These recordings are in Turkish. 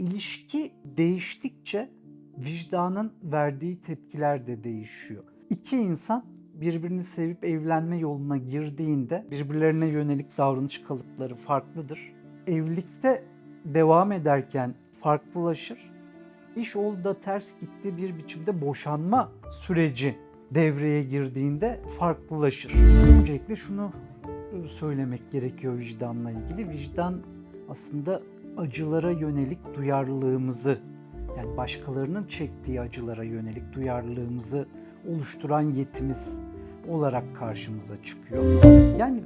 ilişki değiştikçe vicdanın verdiği tepkiler de değişiyor. İki insan birbirini sevip evlenme yoluna girdiğinde birbirlerine yönelik davranış kalıpları farklıdır. Evlilikte devam ederken farklılaşır. İş oldu ters gitti bir biçimde boşanma süreci devreye girdiğinde farklılaşır. Öncelikle şunu söylemek gerekiyor vicdanla ilgili. Vicdan aslında acılara yönelik duyarlılığımızı yani başkalarının çektiği acılara yönelik duyarlılığımızı oluşturan yetimiz olarak karşımıza çıkıyor. Yani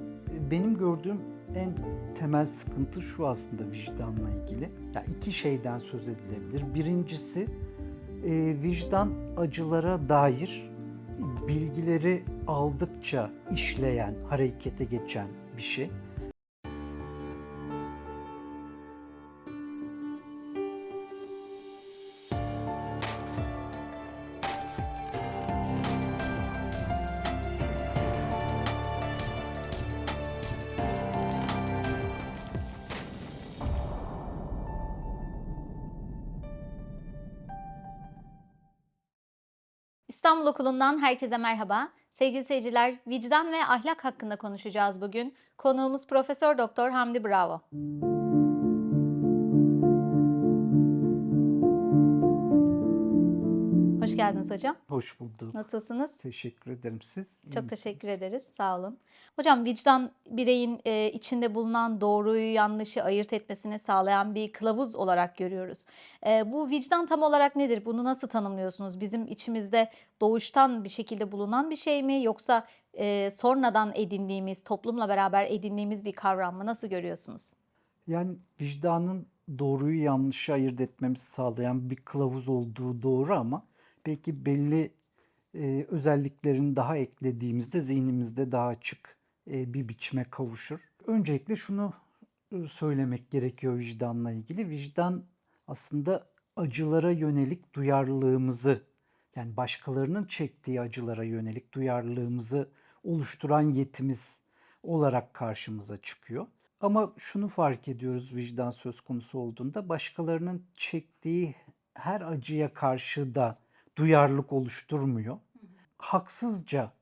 benim gördüğüm en temel sıkıntı şu aslında vicdanla ilgili. Ya iki şeyden söz edilebilir. Birincisi e, vicdan acılara dair bilgileri aldıkça işleyen, harekete geçen bir şey. Okulu'ndan herkese merhaba. Sevgili seyirciler, vicdan ve ahlak hakkında konuşacağız bugün. Konuğumuz Profesör Doktor Hamdi Bravo. Hoş geldiniz hocam. Hoş bulduk. Nasılsınız? Teşekkür ederim. Siz Çok misiniz? teşekkür ederiz. Sağ olun. Hocam vicdan bireyin e, içinde bulunan doğruyu yanlışı ayırt etmesini sağlayan bir kılavuz olarak görüyoruz. E, bu vicdan tam olarak nedir? Bunu nasıl tanımlıyorsunuz? Bizim içimizde doğuştan bir şekilde bulunan bir şey mi yoksa e, sonradan edindiğimiz, toplumla beraber edindiğimiz bir kavram mı? Nasıl görüyorsunuz? Yani vicdanın doğruyu yanlışı ayırt etmemizi sağlayan bir kılavuz olduğu doğru ama belki belli e, özelliklerini daha eklediğimizde zihnimizde daha açık e, bir biçime kavuşur. Öncelikle şunu e, söylemek gerekiyor vicdanla ilgili. Vicdan aslında acılara yönelik duyarlılığımızı yani başkalarının çektiği acılara yönelik duyarlılığımızı oluşturan yetimiz olarak karşımıza çıkıyor. Ama şunu fark ediyoruz vicdan söz konusu olduğunda başkalarının çektiği her acıya karşı da duyarlılık oluşturmuyor. Haksızca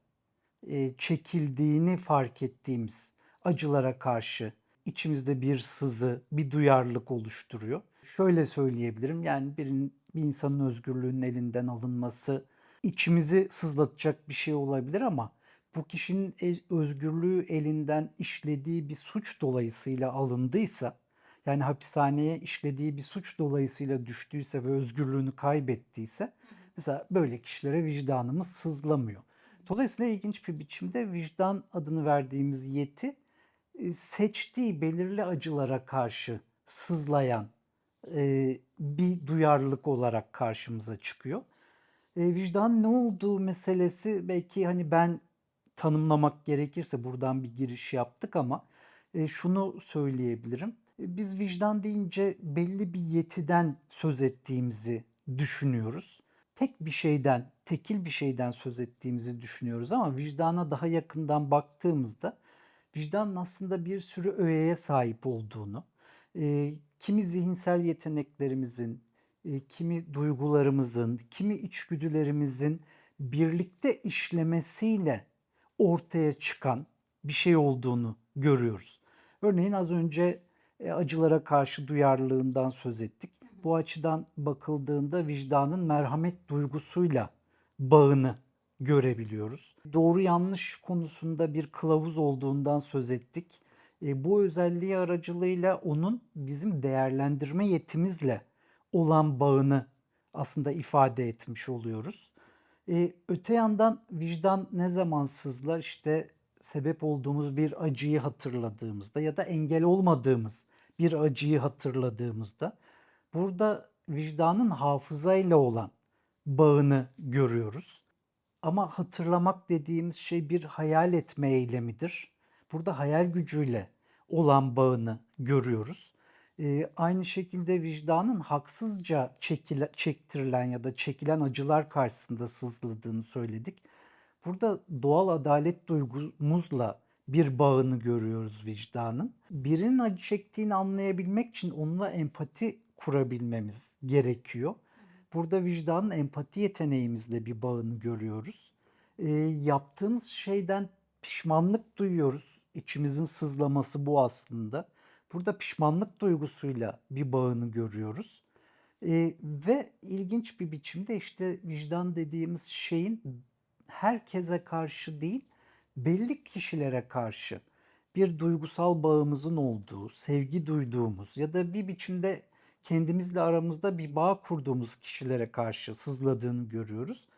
e, çekildiğini fark ettiğimiz acılara karşı içimizde bir sızı, bir duyarlılık oluşturuyor. Şöyle söyleyebilirim yani birinin, bir insanın özgürlüğünün elinden alınması içimizi sızlatacak bir şey olabilir ama bu kişinin e- özgürlüğü elinden işlediği bir suç dolayısıyla alındıysa yani hapishaneye işlediği bir suç dolayısıyla düştüyse ve özgürlüğünü kaybettiyse mesela böyle kişilere vicdanımız sızlamıyor. Dolayısıyla ilginç bir biçimde vicdan adını verdiğimiz yeti e, seçtiği belirli acılara karşı sızlayan e, bir duyarlılık olarak karşımıza çıkıyor. E, vicdan ne olduğu meselesi belki hani ben tanımlamak gerekirse buradan bir giriş yaptık ama şunu söyleyebilirim. Biz vicdan deyince belli bir yetiden söz ettiğimizi düşünüyoruz. Tek bir şeyden, tekil bir şeyden söz ettiğimizi düşünüyoruz ama vicdana daha yakından baktığımızda vicdanın aslında bir sürü öğeye sahip olduğunu, e, kimi zihinsel yeteneklerimizin, e, kimi duygularımızın, kimi içgüdülerimizin birlikte işlemesiyle ortaya çıkan bir şey olduğunu görüyoruz. Örneğin az önce e, acılara karşı duyarlılığından söz ettik. Bu açıdan bakıldığında vicdanın merhamet duygusuyla bağını görebiliyoruz. Doğru yanlış konusunda bir kılavuz olduğundan söz ettik. E, bu özelliği aracılığıyla onun bizim değerlendirme yetimizle olan bağını aslında ifade etmiş oluyoruz. E, öte yandan vicdan ne zaman sızlar? İşte sebep olduğumuz bir acıyı hatırladığımızda ya da engel olmadığımız bir acıyı hatırladığımızda burada vicdanın hafızayla olan bağını görüyoruz. Ama hatırlamak dediğimiz şey bir hayal etme eylemidir. Burada hayal gücüyle olan bağını görüyoruz. Ee, aynı şekilde vicdanın haksızca çekile, çektirilen ya da çekilen acılar karşısında sızladığını söyledik. Burada doğal adalet duygumuzla bir bağını görüyoruz vicdanın. Birinin acı çektiğini anlayabilmek için onunla empati kurabilmemiz gerekiyor. Burada vicdanın empati yeteneğimizle bir bağını görüyoruz. Ee, yaptığımız şeyden pişmanlık duyuyoruz. İçimizin sızlaması bu aslında. Burada pişmanlık duygusuyla bir bağını görüyoruz. Ee, ve ilginç bir biçimde işte vicdan dediğimiz şeyin herkese karşı değil, belli kişilere karşı bir duygusal bağımızın olduğu, sevgi duyduğumuz ya da bir biçimde kendimizle aramızda bir bağ kurduğumuz kişilere karşı sızladığını görüyoruz.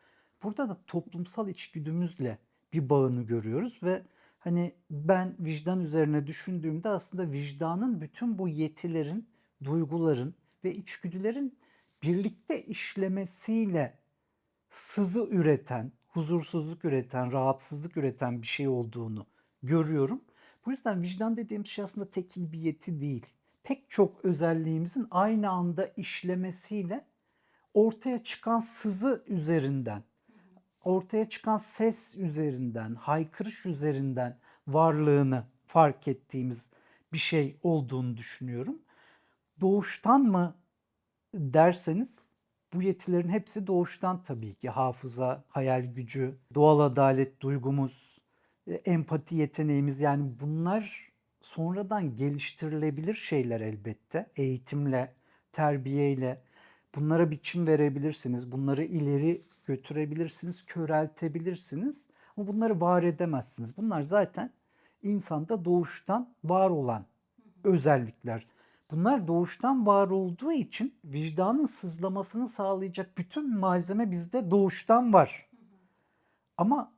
Burada da toplumsal içgüdümüzle bir bağını görüyoruz ve hani ben vicdan üzerine düşündüğümde aslında vicdanın bütün bu yetilerin, duyguların ve içgüdülerin birlikte işlemesiyle sızı üreten, huzursuzluk üreten, rahatsızlık üreten bir şey olduğunu görüyorum. Bu yüzden vicdan dediğimiz şey aslında tekil bir yeti değil. Pek çok özelliğimizin aynı anda işlemesiyle ortaya çıkan sızı üzerinden, ortaya çıkan ses üzerinden, haykırış üzerinden varlığını fark ettiğimiz bir şey olduğunu düşünüyorum. Doğuştan mı derseniz bu yetilerin hepsi doğuştan tabii ki. Hafıza, hayal gücü, doğal adalet duygumuz, e, empati yeteneğimiz yani bunlar sonradan geliştirilebilir şeyler elbette. Eğitimle, terbiyeyle bunlara biçim verebilirsiniz. Bunları ileri götürebilirsiniz, köreltebilirsiniz. Ama bunları var edemezsiniz. Bunlar zaten insanda doğuştan var olan özellikler. Bunlar doğuştan var olduğu için vicdanın sızlamasını sağlayacak bütün malzeme bizde doğuştan var. Ama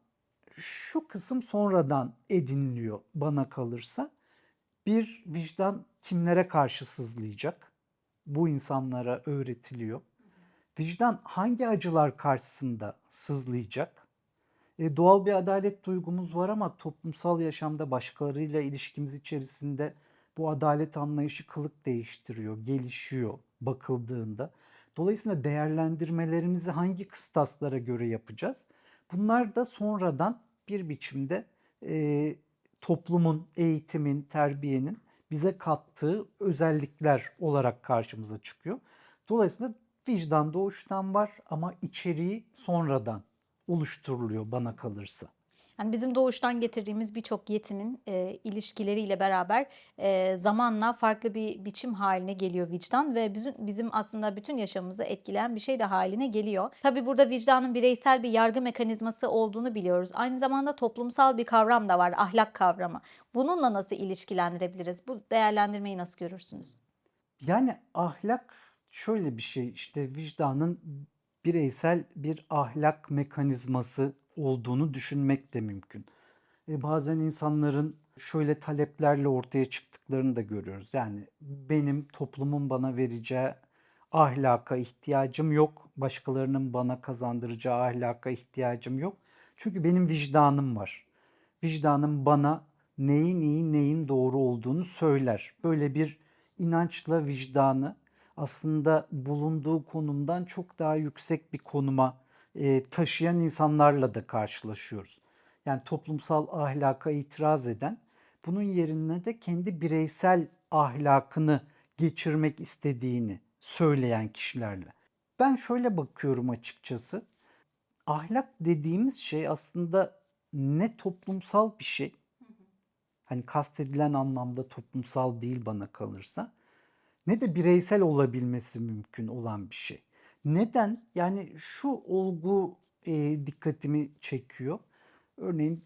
şu kısım sonradan ediniliyor bana kalırsa. Bir vicdan kimlere karşı sızlayacak? Bu insanlara öğretiliyor. Vicdan hangi acılar karşısında sızlayacak? E, doğal bir adalet duygumuz var ama toplumsal yaşamda başkalarıyla ilişkimiz içerisinde bu adalet anlayışı kılık değiştiriyor, gelişiyor bakıldığında. Dolayısıyla değerlendirmelerimizi hangi kıstaslara göre yapacağız? Bunlar da sonradan bir biçimde e, toplumun, eğitimin, terbiyenin bize kattığı özellikler olarak karşımıza çıkıyor. Dolayısıyla vicdan doğuştan var ama içeriği sonradan oluşturuluyor bana kalırsa. Yani bizim doğuştan getirdiğimiz birçok yetinin e, ilişkileriyle beraber e, zamanla farklı bir biçim haline geliyor vicdan ve bizim, bizim aslında bütün yaşamımızı etkileyen bir şey de haline geliyor. Tabii burada vicdanın bireysel bir yargı mekanizması olduğunu biliyoruz. Aynı zamanda toplumsal bir kavram da var, ahlak kavramı. Bununla nasıl ilişkilendirebiliriz? Bu değerlendirmeyi nasıl görürsünüz? Yani ahlak şöyle bir şey işte vicdanın bireysel bir ahlak mekanizması olduğunu düşünmek de mümkün. E, bazen insanların şöyle taleplerle ortaya çıktıklarını da görüyoruz. Yani benim toplumun bana vereceği ahlaka ihtiyacım yok. Başkalarının bana kazandıracağı ahlaka ihtiyacım yok. Çünkü benim vicdanım var. Vicdanım bana neyin iyi, neyin doğru olduğunu söyler. Böyle bir inançla vicdanı aslında bulunduğu konumdan çok daha yüksek bir konuma e, taşıyan insanlarla da karşılaşıyoruz. Yani toplumsal ahlaka itiraz eden, bunun yerine de kendi bireysel ahlakını geçirmek istediğini söyleyen kişilerle. Ben şöyle bakıyorum açıkçası. Ahlak dediğimiz şey aslında ne toplumsal bir şey. Hani kastedilen anlamda toplumsal değil bana kalırsa. Ne de bireysel olabilmesi mümkün olan bir şey. Neden? Yani şu olgu e, dikkatimi çekiyor. Örneğin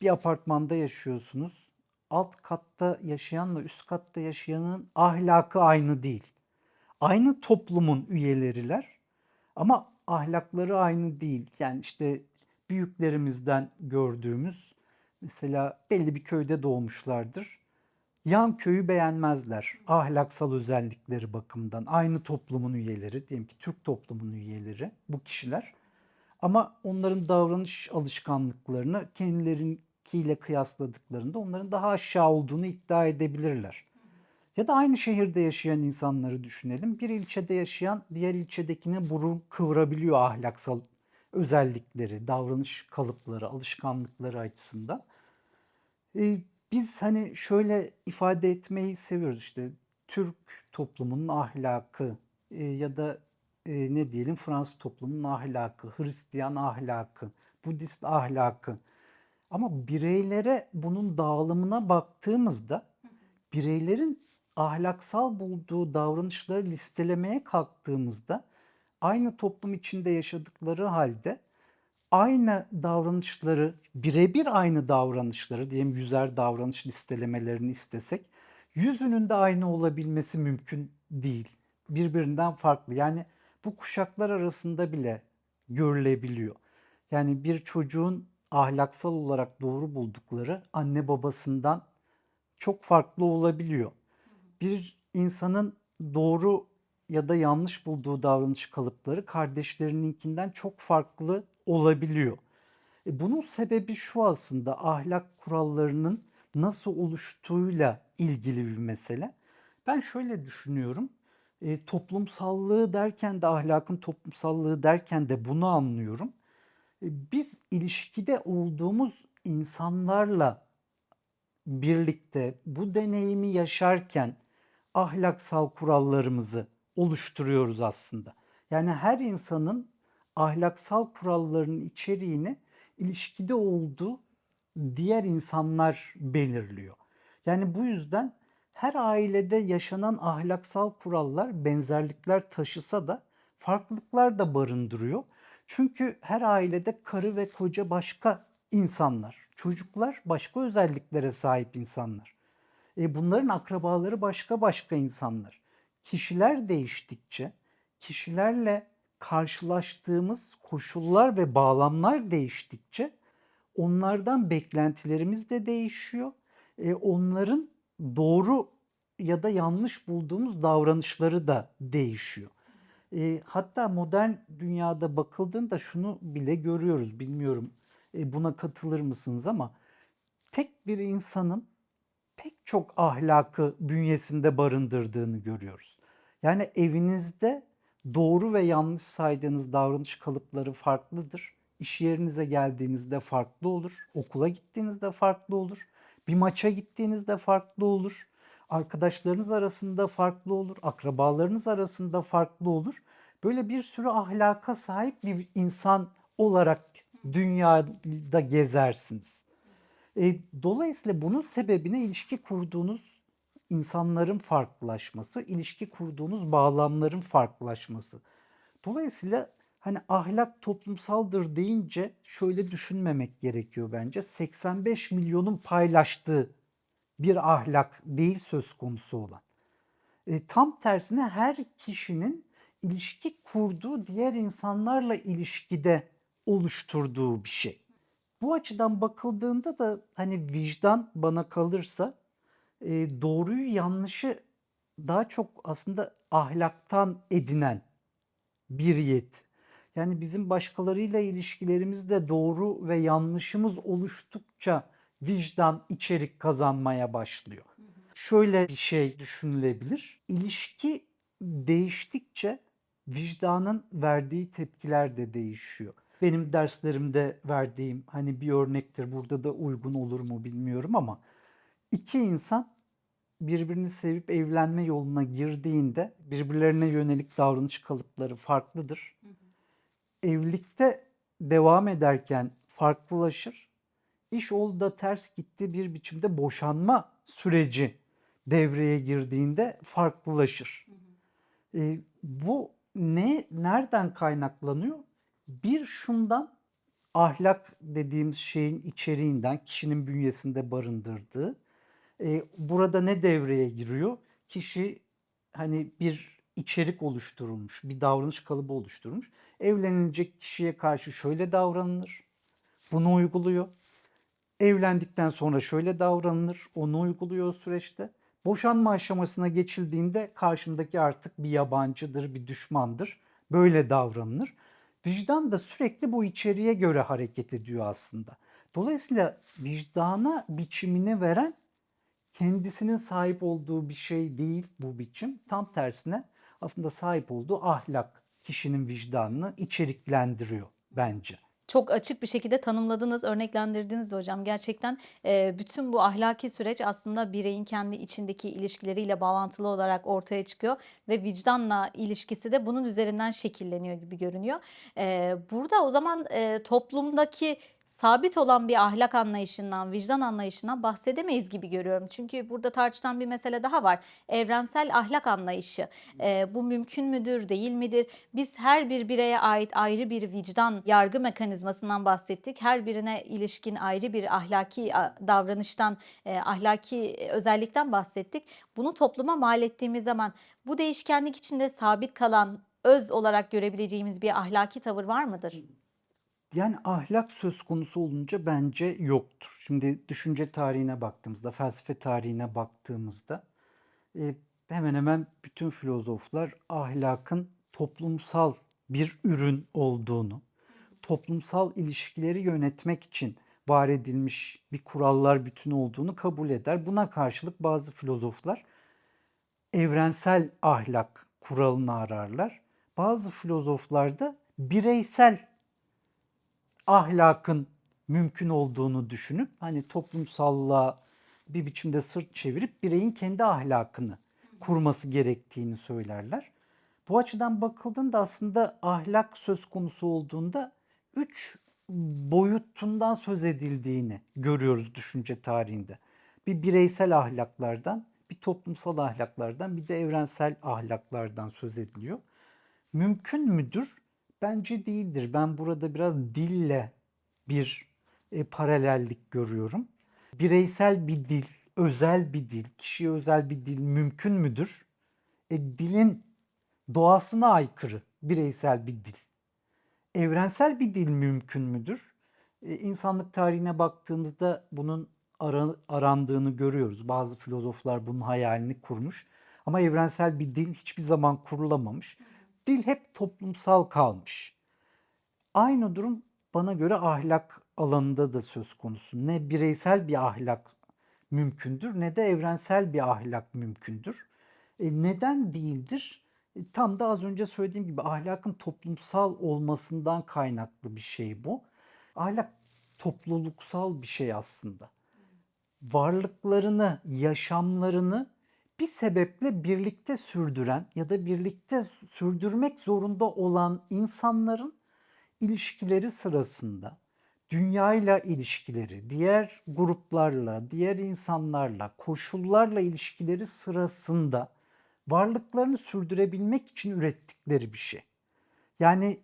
bir apartmanda yaşıyorsunuz. Alt katta yaşayanla üst katta yaşayanın ahlakı aynı değil. Aynı toplumun üyeleriler ama ahlakları aynı değil. Yani işte büyüklerimizden gördüğümüz mesela belli bir köyde doğmuşlardır. Yan köyü beğenmezler ahlaksal özellikleri bakımından. Aynı toplumun üyeleri, diyelim ki Türk toplumunun üyeleri bu kişiler. Ama onların davranış alışkanlıklarını kendilerinkiyle kıyasladıklarında onların daha aşağı olduğunu iddia edebilirler. Ya da aynı şehirde yaşayan insanları düşünelim. Bir ilçede yaşayan diğer ilçedekine burun kıvırabiliyor ahlaksal özellikleri, davranış kalıpları, alışkanlıkları açısından. Ee, biz hani şöyle ifade etmeyi seviyoruz işte Türk toplumunun ahlakı e, ya da e, ne diyelim Fransız toplumunun ahlakı, Hristiyan ahlakı, Budist ahlakı. Ama bireylere bunun dağılımına baktığımızda bireylerin ahlaksal bulduğu davranışları listelemeye kalktığımızda aynı toplum içinde yaşadıkları halde aynı davranışları, birebir aynı davranışları diyelim yüzer davranış listelemelerini istesek yüzünün de aynı olabilmesi mümkün değil. Birbirinden farklı. Yani bu kuşaklar arasında bile görülebiliyor. Yani bir çocuğun ahlaksal olarak doğru buldukları anne babasından çok farklı olabiliyor. Bir insanın doğru ya da yanlış bulduğu davranış kalıpları kardeşlerininkinden çok farklı olabiliyor. E, bunun sebebi şu aslında ahlak kurallarının nasıl oluştuğuyla ilgili bir mesele. Ben şöyle düşünüyorum. E, toplumsallığı derken de ahlakın toplumsallığı derken de bunu anlıyorum. E, biz ilişkide olduğumuz insanlarla birlikte bu deneyimi yaşarken ahlaksal kurallarımızı oluşturuyoruz aslında. Yani her insanın ahlaksal kurallarının içeriğini ilişkide olduğu diğer insanlar belirliyor. Yani bu yüzden her ailede yaşanan ahlaksal kurallar benzerlikler taşısa da farklılıklar da barındırıyor. Çünkü her ailede karı ve koca başka insanlar, çocuklar başka özelliklere sahip insanlar. E bunların akrabaları başka başka insanlar. Kişiler değiştikçe, kişilerle karşılaştığımız koşullar ve bağlamlar değiştikçe onlardan beklentilerimiz de değişiyor. E, onların doğru ya da yanlış bulduğumuz davranışları da değişiyor. E, hatta modern dünyada bakıldığında şunu bile görüyoruz. Bilmiyorum e, buna katılır mısınız ama tek bir insanın pek çok ahlakı bünyesinde barındırdığını görüyoruz. Yani evinizde doğru ve yanlış saydığınız davranış kalıpları farklıdır. İş yerinize geldiğinizde farklı olur. Okula gittiğinizde farklı olur. Bir maça gittiğinizde farklı olur. Arkadaşlarınız arasında farklı olur. Akrabalarınız arasında farklı olur. Böyle bir sürü ahlaka sahip bir insan olarak dünyada gezersiniz. E, dolayısıyla bunun sebebine ilişki kurduğunuz insanların farklılaşması, ilişki kurduğunuz bağlamların farklılaşması. Dolayısıyla hani ahlak toplumsaldır deyince şöyle düşünmemek gerekiyor bence. 85 milyonun paylaştığı bir ahlak değil söz konusu olan. E, tam tersine her kişinin ilişki kurduğu diğer insanlarla ilişkide oluşturduğu bir şey. Bu açıdan bakıldığında da hani vicdan bana kalırsa e, doğruyu yanlışı daha çok aslında ahlaktan edinen bir yet. Yani bizim başkalarıyla ilişkilerimizde doğru ve yanlışımız oluştukça vicdan içerik kazanmaya başlıyor. Şöyle bir şey düşünülebilir. İlişki değiştikçe vicdanın verdiği tepkiler de değişiyor. Benim derslerimde verdiğim hani bir örnektir. Burada da uygun olur mu bilmiyorum ama iki insan birbirini sevip evlenme yoluna girdiğinde birbirlerine yönelik davranış kalıpları farklıdır. Evlilikte devam ederken farklılaşır. İş oldu da ters gitti bir biçimde boşanma süreci devreye girdiğinde farklılaşır. E, bu ne nereden kaynaklanıyor? Bir şundan ahlak dediğimiz şeyin içeriğinden kişinin bünyesinde barındırdığı. E, burada ne devreye giriyor? Kişi hani bir içerik oluşturulmuş, bir davranış kalıbı oluşturmuş. Evlenilecek kişiye karşı şöyle davranılır. Bunu uyguluyor. Evlendikten sonra şöyle davranılır. Onu uyguluyor o süreçte. Boşanma aşamasına geçildiğinde karşımdaki artık bir yabancıdır, bir düşmandır. Böyle davranılır. Vicdan da sürekli bu içeriğe göre hareket ediyor aslında. Dolayısıyla vicdana biçimini veren kendisinin sahip olduğu bir şey değil bu biçim. Tam tersine aslında sahip olduğu ahlak kişinin vicdanını içeriklendiriyor bence. Çok açık bir şekilde tanımladınız, örneklendirdiniz de hocam. Gerçekten e, bütün bu ahlaki süreç aslında bireyin kendi içindeki ilişkileriyle bağlantılı olarak ortaya çıkıyor ve vicdanla ilişkisi de bunun üzerinden şekilleniyor gibi görünüyor. E, burada o zaman e, toplumdaki sabit olan bir ahlak anlayışından, vicdan anlayışından bahsedemeyiz gibi görüyorum. Çünkü burada tartışılan bir mesele daha var. Evrensel ahlak anlayışı. E, bu mümkün müdür, değil midir? Biz her bir bireye ait ayrı bir vicdan yargı mekanizmasından bahsettik. Her birine ilişkin ayrı bir ahlaki davranıştan, e, ahlaki özellikten bahsettik. Bunu topluma mal ettiğimiz zaman bu değişkenlik içinde sabit kalan, öz olarak görebileceğimiz bir ahlaki tavır var mıdır? Yani ahlak söz konusu olunca bence yoktur. Şimdi düşünce tarihine baktığımızda, felsefe tarihine baktığımızda e, hemen hemen bütün filozoflar ahlakın toplumsal bir ürün olduğunu, toplumsal ilişkileri yönetmek için var edilmiş bir kurallar bütünü olduğunu kabul eder. Buna karşılık bazı filozoflar evrensel ahlak kuralını ararlar. Bazı filozoflar da bireysel ahlakın mümkün olduğunu düşünüp hani toplumsallığa bir biçimde sırt çevirip bireyin kendi ahlakını kurması gerektiğini söylerler. Bu açıdan bakıldığında aslında ahlak söz konusu olduğunda üç boyutundan söz edildiğini görüyoruz düşünce tarihinde. Bir bireysel ahlaklardan, bir toplumsal ahlaklardan, bir de evrensel ahlaklardan söz ediliyor. Mümkün müdür? Bence değildir. Ben burada biraz dille bir e, paralellik görüyorum. Bireysel bir dil, özel bir dil, kişiye özel bir dil mümkün müdür? E, dilin doğasına aykırı bireysel bir dil. Evrensel bir dil mümkün müdür? E, insanlık tarihine baktığımızda bunun ara- arandığını görüyoruz. Bazı filozoflar bunun hayalini kurmuş. Ama evrensel bir dil hiçbir zaman kurulamamış. Dil hep toplumsal kalmış. Aynı durum bana göre ahlak alanında da söz konusu. Ne bireysel bir ahlak mümkündür ne de evrensel bir ahlak mümkündür. E, neden değildir? E, tam da az önce söylediğim gibi ahlakın toplumsal olmasından kaynaklı bir şey bu. Ahlak topluluksal bir şey aslında. Varlıklarını, yaşamlarını bir sebeple birlikte sürdüren ya da birlikte sürdürmek zorunda olan insanların ilişkileri sırasında dünyayla ilişkileri, diğer gruplarla, diğer insanlarla, koşullarla ilişkileri sırasında varlıklarını sürdürebilmek için ürettikleri bir şey. Yani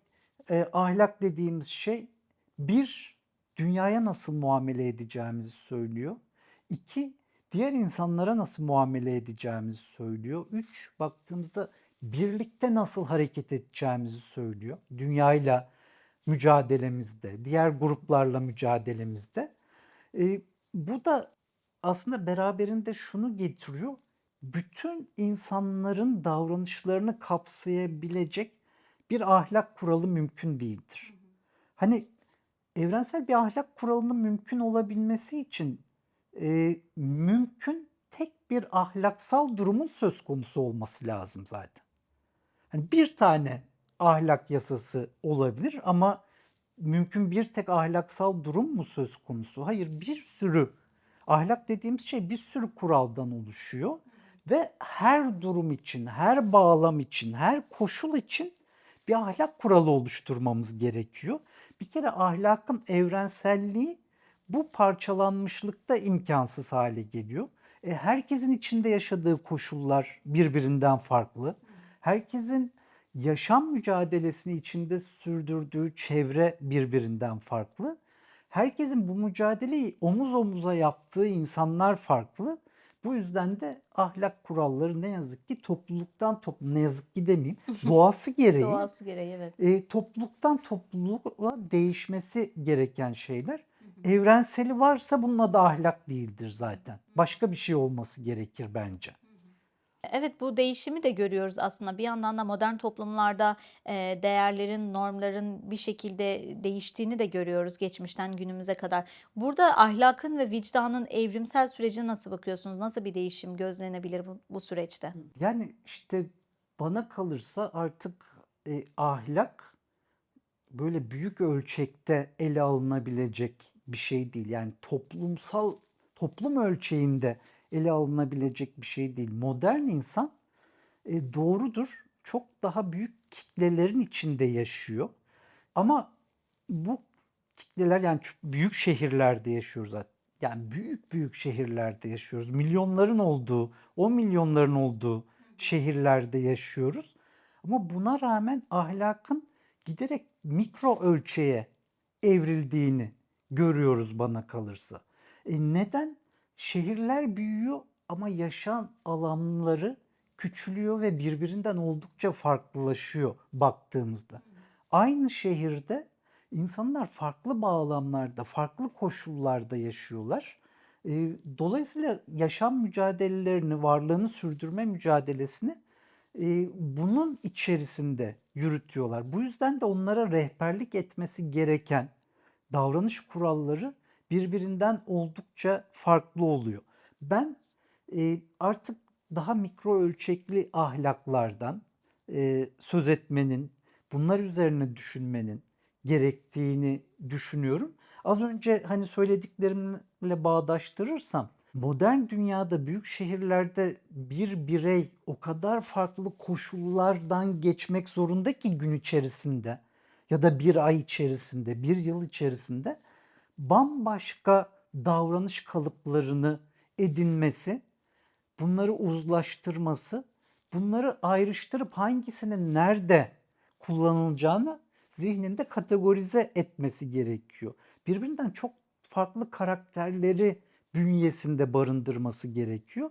e, ahlak dediğimiz şey bir dünyaya nasıl muamele edeceğimizi söylüyor. İki diğer insanlara nasıl muamele edeceğimizi söylüyor. Üç baktığımızda birlikte nasıl hareket edeceğimizi söylüyor. Dünyayla mücadelemizde, diğer gruplarla mücadelemizde. E, bu da aslında beraberinde şunu getiriyor. Bütün insanların davranışlarını kapsayabilecek bir ahlak kuralı mümkün değildir. Hani evrensel bir ahlak kuralının mümkün olabilmesi için e, mümkün tek bir ahlaksal durumun söz konusu olması lazım zaten. Hani bir tane ahlak yasası olabilir ama mümkün bir tek ahlaksal durum mu söz konusu? Hayır, bir sürü ahlak dediğimiz şey bir sürü kuraldan oluşuyor ve her durum için, her bağlam için, her koşul için bir ahlak kuralı oluşturmamız gerekiyor. Bir kere ahlakın evrenselliği bu parçalanmışlıkta imkansız hale geliyor. E, herkesin içinde yaşadığı koşullar birbirinden farklı. Herkesin yaşam mücadelesini içinde sürdürdüğü çevre birbirinden farklı. Herkesin bu mücadeleyi omuz omuza yaptığı insanlar farklı. Bu yüzden de ahlak kuralları ne yazık ki topluluktan topluluğa ne yazık ki demeyeyim doğası gereği Doğası gereği evet. e, topluluktan topluluğa değişmesi gereken şeyler. Evrenseli varsa bunun adı ahlak değildir zaten. Başka bir şey olması gerekir bence. Evet bu değişimi de görüyoruz aslında. Bir yandan da modern toplumlarda e, değerlerin, normların bir şekilde değiştiğini de görüyoruz geçmişten günümüze kadar. Burada ahlakın ve vicdanın evrimsel sürecine nasıl bakıyorsunuz? Nasıl bir değişim gözlenebilir bu, bu süreçte? Yani işte bana kalırsa artık e, ahlak böyle büyük ölçekte ele alınabilecek bir şey değil. Yani toplumsal toplum ölçeğinde ele alınabilecek bir şey değil. Modern insan e, doğrudur. Çok daha büyük kitlelerin içinde yaşıyor. Ama bu kitleler yani büyük şehirlerde yaşıyoruz zaten. Yani büyük büyük şehirlerde yaşıyoruz. Milyonların olduğu, 10 milyonların olduğu şehirlerde yaşıyoruz. Ama buna rağmen ahlakın giderek mikro ölçeğe evrildiğini görüyoruz bana kalırsa. E neden? Şehirler büyüyor ama yaşam alanları küçülüyor ve birbirinden oldukça farklılaşıyor baktığımızda. Aynı şehirde insanlar farklı bağlamlarda, farklı koşullarda yaşıyorlar. E, dolayısıyla yaşam mücadelelerini, varlığını sürdürme mücadelesini e, bunun içerisinde yürütüyorlar. Bu yüzden de onlara rehberlik etmesi gereken davranış kuralları birbirinden oldukça farklı oluyor. Ben e, artık daha mikro ölçekli ahlaklardan e, söz etmenin, bunlar üzerine düşünmenin gerektiğini düşünüyorum. Az önce hani söylediklerimle bağdaştırırsam modern dünyada büyük şehirlerde bir birey o kadar farklı koşullardan geçmek zorunda ki gün içerisinde ya da bir ay içerisinde, bir yıl içerisinde bambaşka davranış kalıplarını edinmesi, bunları uzlaştırması, bunları ayrıştırıp hangisinin nerede kullanılacağını zihninde kategorize etmesi gerekiyor. Birbirinden çok farklı karakterleri bünyesinde barındırması gerekiyor.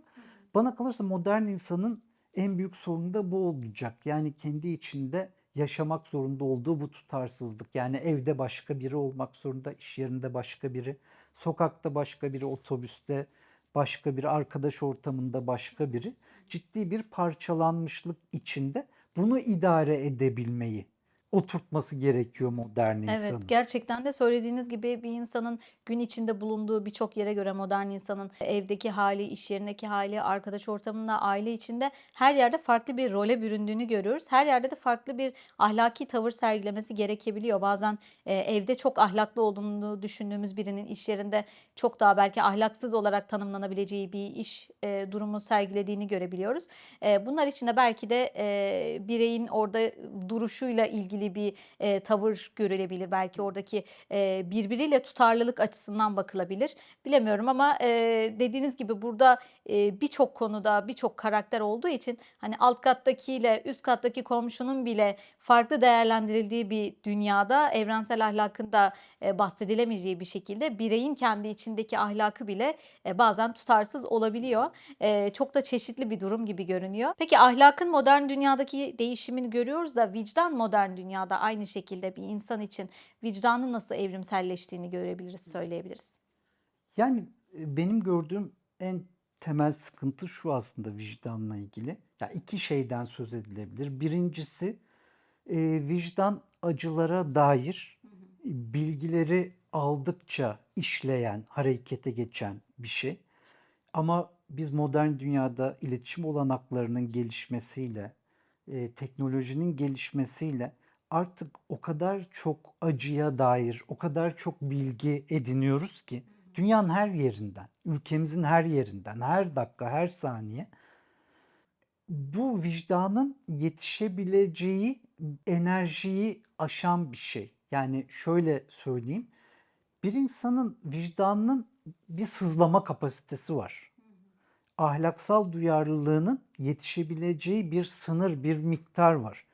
Bana kalırsa modern insanın en büyük sorunu da bu olacak. Yani kendi içinde yaşamak zorunda olduğu bu tutarsızlık. Yani evde başka biri olmak zorunda, iş yerinde başka biri, sokakta başka biri, otobüste başka biri, arkadaş ortamında başka biri. Ciddi bir parçalanmışlık içinde bunu idare edebilmeyi oturtması gerekiyor modern Evet, insanın. gerçekten de söylediğiniz gibi bir insanın gün içinde bulunduğu birçok yere göre modern insanın evdeki hali, iş yerindeki hali, arkadaş ortamında, aile içinde her yerde farklı bir role büründüğünü görüyoruz. Her yerde de farklı bir ahlaki tavır sergilemesi gerekebiliyor. Bazen e, evde çok ahlaklı olduğunu düşündüğümüz birinin iş yerinde çok daha belki ahlaksız olarak tanımlanabileceği bir iş e, durumu sergilediğini görebiliyoruz. E, bunlar için de belki de e, bireyin orada duruşuyla ilgili bir e, tavır görülebilir. Belki oradaki e, birbiriyle tutarlılık açısından bakılabilir. Bilemiyorum ama e, dediğiniz gibi burada e, birçok konuda birçok karakter olduğu için hani alt kattakiyle üst kattaki komşunun bile farklı değerlendirildiği bir dünyada evrensel ahlakın da e, bahsedilemeyeceği bir şekilde bireyin kendi içindeki ahlakı bile e, bazen tutarsız olabiliyor. E, çok da çeşitli bir durum gibi görünüyor. Peki ahlakın modern dünyadaki değişimini görüyoruz da vicdan modern dünyada aynı şekilde bir insan için vicdanın nasıl evrimselleştiğini görebiliriz, söyleyebiliriz. Yani e, benim gördüğüm en temel sıkıntı şu aslında vicdanla ilgili. Ya iki şeyden söz edilebilir. Birincisi e, vicdan acılara dair bilgileri aldıkça işleyen, harekete geçen bir şey. Ama biz modern dünyada iletişim olanaklarının gelişmesiyle, e, teknolojinin gelişmesiyle artık o kadar çok acıya dair, o kadar çok bilgi ediniyoruz ki dünyanın her yerinden, ülkemizin her yerinden, her dakika, her saniye bu vicdanın yetişebileceği enerjiyi aşan bir şey. Yani şöyle söyleyeyim. Bir insanın vicdanının bir sızlama kapasitesi var. Ahlaksal duyarlılığının yetişebileceği bir sınır, bir miktar var.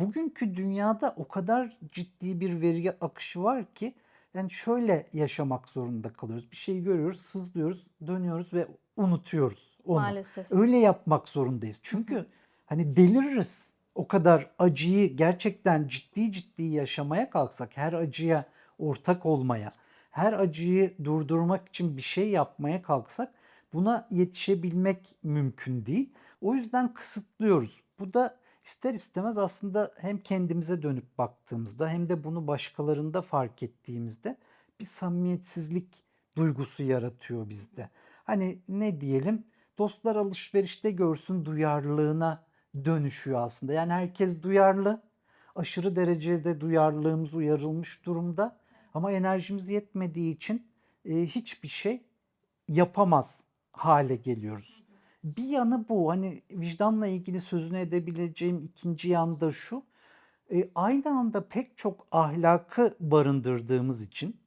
Bugünkü dünyada o kadar ciddi bir veri akışı var ki yani şöyle yaşamak zorunda kalıyoruz. Bir şeyi görüyoruz, sızlıyoruz, dönüyoruz ve unutuyoruz onu. Maalesef. Öyle yapmak zorundayız. Çünkü hani deliririz. O kadar acıyı gerçekten ciddi ciddi yaşamaya kalksak, her acıya ortak olmaya, her acıyı durdurmak için bir şey yapmaya kalksak buna yetişebilmek mümkün değil. O yüzden kısıtlıyoruz. Bu da ister istemez aslında hem kendimize dönüp baktığımızda hem de bunu başkalarında fark ettiğimizde bir samimiyetsizlik duygusu yaratıyor bizde. Hani ne diyelim dostlar alışverişte görsün duyarlılığına dönüşüyor aslında. Yani herkes duyarlı. aşırı derecede duyarlılığımız uyarılmış durumda. Ama enerjimiz yetmediği için e, hiçbir şey yapamaz hale geliyoruz. Bir yanı bu. Hani vicdanla ilgili sözünü edebileceğim ikinci yan da şu. E, aynı anda pek çok ahlakı barındırdığımız için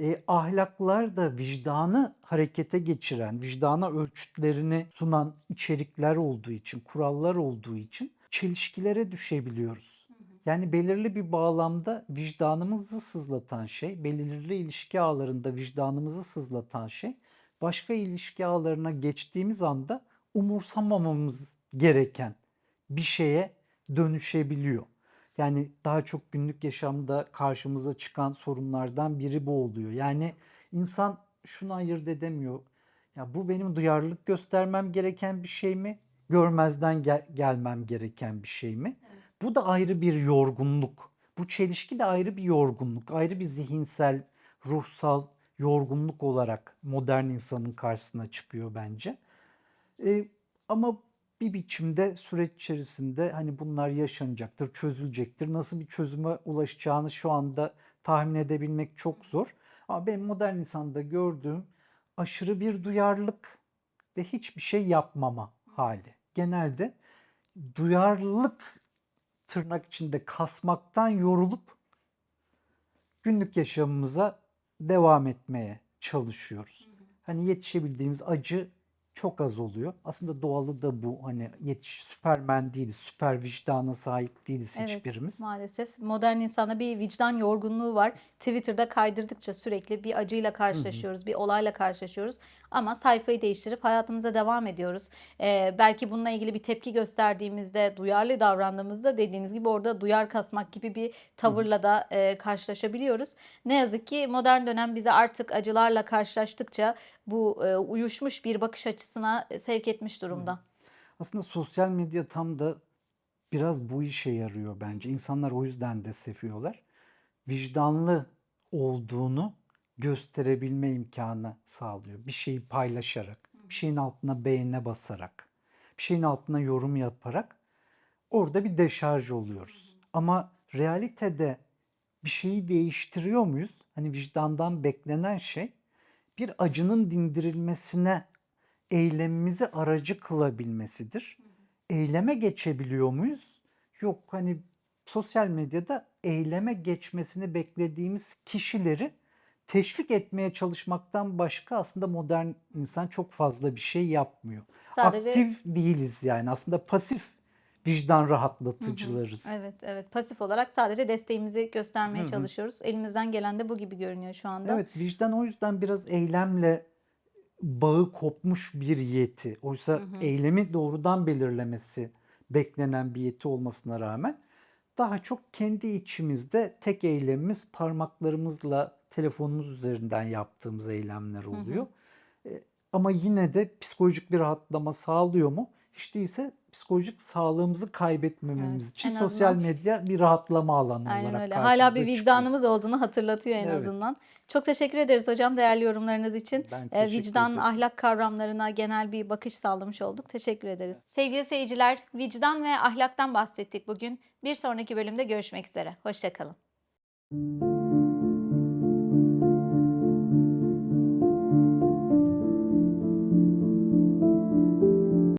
e, ahlaklar da vicdanı harekete geçiren, vicdana ölçütlerini sunan içerikler olduğu için, kurallar olduğu için çelişkilere düşebiliyoruz. Yani belirli bir bağlamda vicdanımızı sızlatan şey, belirli ilişki ağlarında vicdanımızı sızlatan şey, başka ilişki ağlarına geçtiğimiz anda umursamamamız gereken bir şeye dönüşebiliyor. Yani daha çok günlük yaşamda karşımıza çıkan sorunlardan biri bu oluyor. Yani insan şunu ayırt edemiyor. Ya bu benim duyarlılık göstermem gereken bir şey mi? Görmezden gel- gelmem gereken bir şey mi? Bu da ayrı bir yorgunluk. Bu çelişki de ayrı bir yorgunluk, ayrı bir zihinsel, ruhsal yorgunluk olarak modern insanın karşısına çıkıyor bence. E, ama bir biçimde süreç içerisinde hani bunlar yaşanacaktır, çözülecektir. Nasıl bir çözüme ulaşacağını şu anda tahmin edebilmek çok zor. Ama benim modern insanda gördüğüm aşırı bir duyarlılık ve hiçbir şey yapmama hali. Genelde duyarlılık tırnak içinde kasmaktan yorulup günlük yaşamımıza devam etmeye çalışıyoruz. Hani yetişebildiğimiz acı çok az oluyor. Aslında doğalı da bu. Hani yetiş süpermen değiliz, süper vicdana sahip değiliz Evet, hiçbirimiz. maalesef modern insanda bir vicdan yorgunluğu var. Twitter'da kaydırdıkça sürekli bir acıyla karşılaşıyoruz, bir olayla karşılaşıyoruz. Ama sayfayı değiştirip hayatımıza devam ediyoruz. Ee, belki bununla ilgili bir tepki gösterdiğimizde, duyarlı davrandığımızda dediğiniz gibi orada duyar kasmak gibi bir tavırla da e, karşılaşabiliyoruz. Ne yazık ki modern dönem bize artık acılarla karşılaştıkça bu e, uyuşmuş bir bakış açısına sevk etmiş durumda. Aslında sosyal medya tam da biraz bu işe yarıyor bence. İnsanlar o yüzden de seviyorlar. Vicdanlı olduğunu gösterebilme imkanı sağlıyor. Bir şeyi paylaşarak, bir şeyin altına beğene basarak, bir şeyin altına yorum yaparak orada bir deşarj oluyoruz. Ama realitede bir şeyi değiştiriyor muyuz? Hani vicdandan beklenen şey bir acının dindirilmesine eylemimizi aracı kılabilmesidir. Eyleme geçebiliyor muyuz? Yok hani sosyal medyada eyleme geçmesini beklediğimiz kişileri teşvik etmeye çalışmaktan başka aslında modern insan çok fazla bir şey yapmıyor. Sadece Aktif değiliz yani aslında pasif vicdan rahatlatıcılarız. Evet, evet. Pasif olarak sadece desteğimizi göstermeye Hı hı. çalışıyoruz. Elimizden gelen de bu gibi görünüyor şu anda. Evet, vicdan o yüzden biraz eylemle bağı kopmuş bir yeti. Oysa Hı hı. eylemi doğrudan belirlemesi beklenen bir yeti olmasına rağmen daha çok kendi içimizde tek eylemimiz parmaklarımızla telefonumuz üzerinden yaptığımız eylemler hı. oluyor. E, Ama yine de psikolojik bir rahatlama sağlıyor mu? Hiç değilse psikolojik sağlığımızı Evet, kaybetmememiz için en sosyal azından medya bir rahatlama alanı aynen olarak öyle. Hala bir karşımıza çıkıyor. vicdanımız olduğunu hatırlatıyor en Evet. azından. Çok teşekkür ederiz hocam değerli yorumlarınız için. Ee, vicdan, ederim. ahlak kavramlarına genel bir bakış sağlamış olduk. Teşekkür ederiz. Sevgili seyirciler, vicdan ve ahlaktan bahsettik bugün. Bir sonraki bölümde görüşmek üzere. Hoşçakalın.